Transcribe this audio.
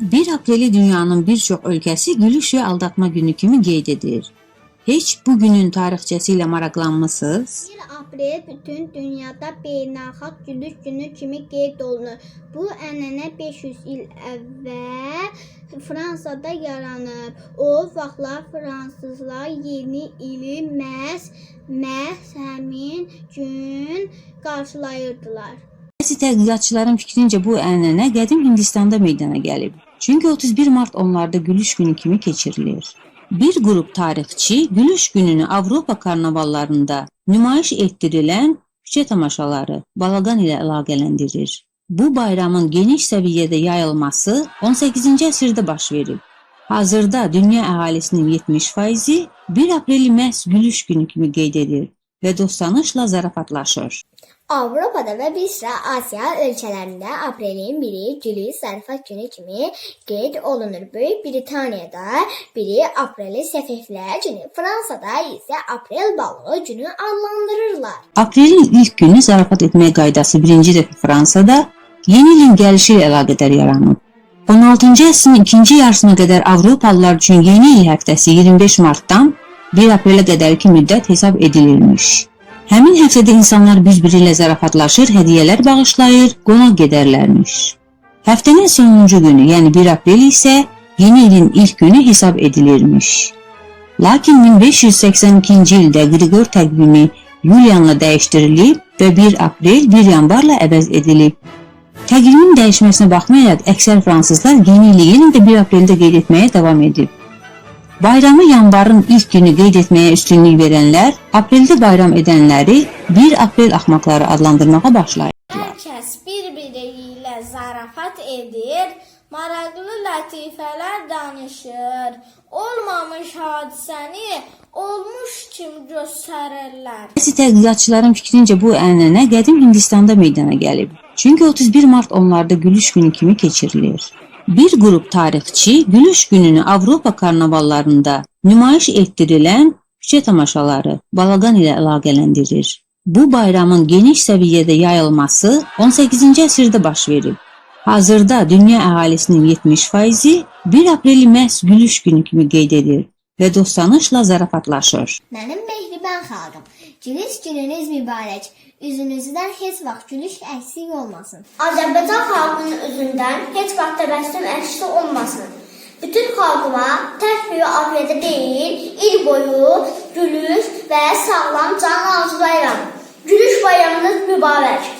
1 Apreli dünyanın birçok ölkəsi gülüş və aldatma günü kimi qeyd edir. Heç bu günün tarixçəsi ilə maraqlanmısınız? 1 aprel bütün dünyada beynəlxalq gülüş günü kimi qeyd olunur. Bu ənənə 500 il əvvəl Fransada yaranıb. O vaxtlar fransızlar yeni ili məhz məhz həmin gün qarşılayırdılar. Bəzi tədqiqatçıların fikrincə bu ənənə qədim Hindistanda meydana gəlib. Çünki 31 Mart onlarda gülüş günü kimi keçirilir. Bir qrup tarixçi gülüş gününü Avropa karnavallarında nümayiş etdirilən küçə tamaşaları, balaqan ilə əlaqələndirir. Bu bayramın geniş səviyyədə yayılması 18-ci əsrdə baş verib. Hazırda dünya əhalisinin 70%-i 1 apreli məhz gülüş günü kimi qeyd edir və dostanışla zarafatlaşır. Avropada və bir sıra Asiya ölkələrində aprelin 1-i Gülüş Zarafat günü kimi qeyd olunur. Böyük Britaniyada 1-i apreli Səfehlər günü, Fransada isə aprel balığı günü adlandırırlar. Aprelin ilk günü zarafat etmək qaydası birinci dəfə Fransada yeni ilin gəlişi ilə əlaqədar yaranıb. 16-cı əsrin ikinci yarısına qədər Avropalılar üçün yeni il həftəsi 25 martdan 1 aprelə qədərki müddət hesab edilirmiş. Həmin həftədə insanlar bir-biri ilə zarafatlaşır, hədiyyələr bağışlayır, qonaq gedərlərmiş. Həftənin sonuncu günü, yəni 1 aprel isə yeni ilin ilk günü hesab edilirmiş. Lakin 1582-ci ildə Qriqor təqvimi Yulianla dəyişdirilib və 1 aprel 1 yanvarla əvəz edilib. Təqvimin dəyişməsinə baxmayaraq əksər fransızlar yeni ili yenə də 1 apreldə qeyd etməyə davam edib. Bayramı yanvarın ilk günü qeyd etməyə üstünlük verənlər, apreldə bayram edənləri 1 aprel axmaqları adlandırmağa başlayır. Hər kəs bir-biri ilə zarafat edir, maraqlı lətifələr danışır. Olmamış hadisəni olmuş kimi göstərirlər. Bəzi tədqiqatçıların fikrincə bu ənənə qədim Hindistanda meydana gəlib. Çünki 31 Mart onlarda gülüş günü kimi keçirilir. Bir qrup tarixçi gülüş gününü Avropa karnavallarında nümayiş etdirilən küçə tamaşaları, balaqan ilə əlaqələndirir. Bu bayramın geniş səviyyədə yayılması 18-ci əsrdə baş verib. Hazırda dünya əhalisinin 70%-i 1 apreli məhz gülüş günü kimi qeyd edir və dostanışla zarafatlaşır. Mənim mehriban xalqım, gülüş gününüz mübarək. Üzünüzdən heç vaxt gülüş əksik olmasın. Azərbaycan xalqının üzündən heç vaxt təbəssüm əksi olmasın. Bütün xalqıma tək bir apreldə deyil, il boyu gülüş və sağlam can arzulayıram. Gülüş bayramınız mübarək.